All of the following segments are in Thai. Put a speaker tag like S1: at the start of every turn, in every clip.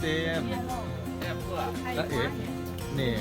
S1: เต็มแล้วเอ๋นี่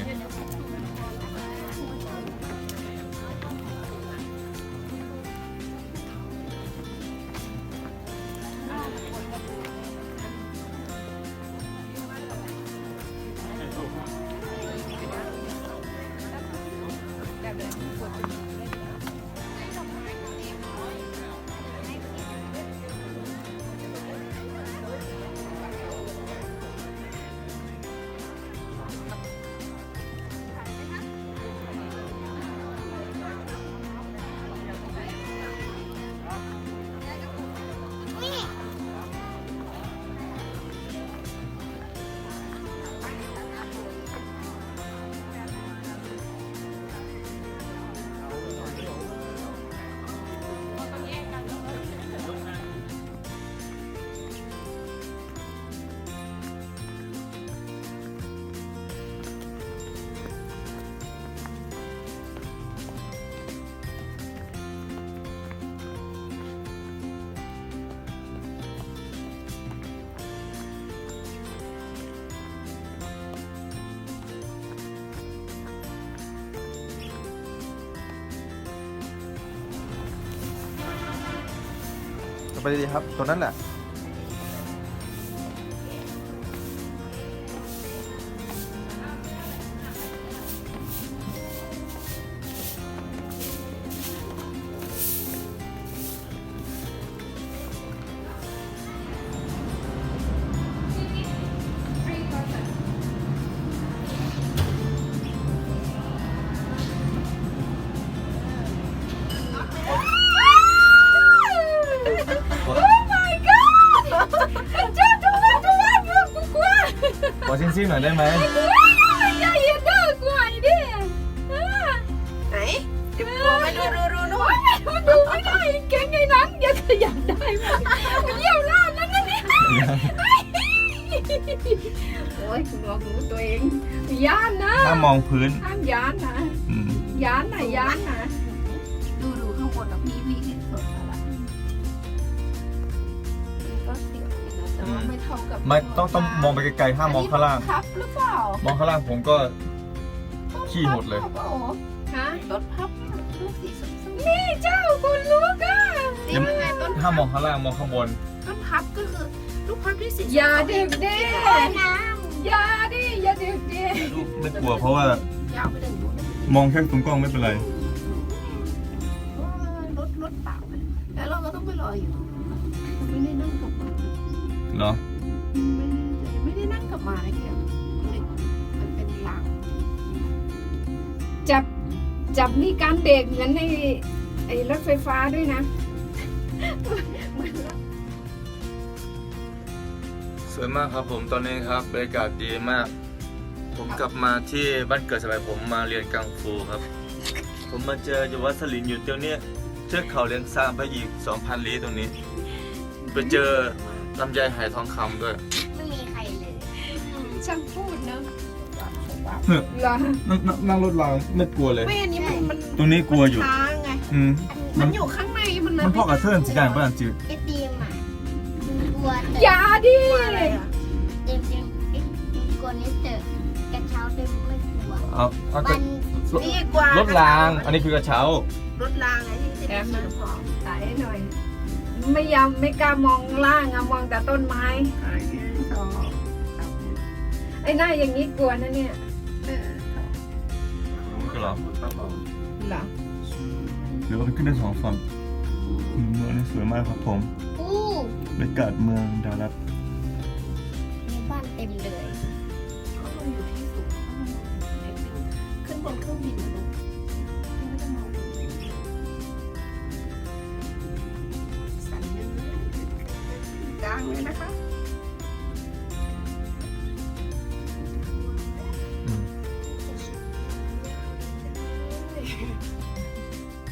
S1: ไปดีๆครับตัวนั้นแหละ ซิ่งๆหน่อยได้ไหม
S2: อย่าเย็นเด้อกลัวอีดิ
S3: ไหนเดี๋ยวกลัวมาดูดูดูนู่น
S2: มันดูไม่ได้เก่งไงนั้นอย่าขยับได้มั้ยเยี่ยวล่านั่นนี่โอ้ยคุณหมอหูตัวเองย่านนะ
S1: ถ้ามองพื้น
S2: ห้ามย่านนะ
S1: อืม
S2: ย่านนะย่านนะ
S3: ไม่เท่ากับ
S1: ไม่ต้องต้องมองไปไกลๆห้ามมองข้างล่าง
S3: อันนี้รถพับหรือเปล่าม
S1: องข้างล่างผมก็ ขี้หมดเลย
S3: รถพับปาโอ้
S2: ฮะ
S3: รถพับลูกสีส้ม
S2: นี่เจ้าคุณลูกอะ
S3: ๆนี่มันไงต้น
S1: ห้ามมองข้างล่างมองข้างบน
S3: ต้นพับก็คือลูกพับที่สี
S2: อย่าดึกดิอย่าดิอย่าดึกดิ
S1: ไม่กลัวเพราะว่ายา
S3: วไปถึงนู้น
S1: มองแค่ตรงกล้องไม่เป็นไร
S3: รถรถเปล่าเลยแล้วเราก็ต้องไปรออยู่ไม่ได้นั่งกลับมา
S1: เหรอ
S3: ไม่ได้ ไม่ได้นั่งกลับมาเลยเกียวมันเป็นหลัง
S2: จับจับนี่การเบรกเหมือนในไอ้รถไฟฟ้าด้วยนะ
S1: สวยมากครับผมตอนนี้ครับบรรยากาศดีมาก ผมกลับมาที่บ้านเกิดสมัยผมมาเรียนกังฟูครับ ผมมาเจออยู่วัดสลินอยู่ตรงเนี้ยเชือกเขาเลียงซางไปอีก2,000ลี้ตรงนี้ ไปเจอลำไยหายทองคำด้วย
S2: ช่างพูดเนอะ
S1: เฮ้ย
S2: เหรอ
S1: นั่งนั่งนั่งรถรางไม่กลัวเลย
S3: ไม่อันนี้มันมัน
S1: ตรงนี้กลัวอยู่
S3: ค้างไง
S1: อืม
S3: มั
S1: มันน
S3: อยู่ข้างในมัน
S1: มันพ่อกระเทินสีแดงป่ะจืด
S4: ไอติมอะกลัว
S2: อ
S4: แต่
S2: ย่าดิ
S3: กลัวอะไรอะ
S4: จริงๆไอ้กลัวนี่เจอกระเช้าเต็มไม่กลัว
S1: เอาเอา
S4: มั
S1: ก็
S4: น
S3: นี่กว่าร
S1: ถราง อันนี้คือกระเช้า
S3: รถรางไงที่จะมีสีทอง
S2: ถ่ายให้หน่อย ไม่ยอมไม่กล้ามองล่างอะมองแต่ต้นไม้
S3: อ่าหนึ่งสอง
S2: ไอ้หน้าอย่างนี้กลัวนะเนี่ย
S3: เออสอง
S1: ก็เหรอ
S2: เหรอ
S1: หรือว่ามันขึ้นได้สองฝั่งอืมเมืองนี้สวยมากครับผม
S4: อู้
S1: บรรยากาศเมืองดารัต
S4: มีบ้านเต็มเลย
S3: เขาลงอยู่ที่สูงขึ้นบนเครื่องบินนะลูกไม่ต้องมองสั่นเลยกลางเลยนะคะ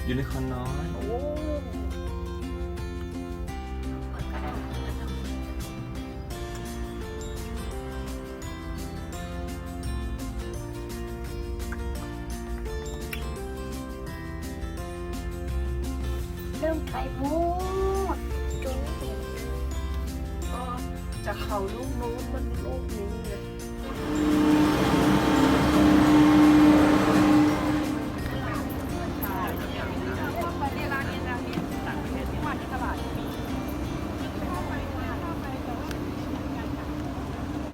S1: ยูนิคอร์นน้อย
S3: โอ้
S4: เริ่มไข่มูดจนห็น
S3: ก็จากเข่าลูกนู้นมันลูกนี้เลย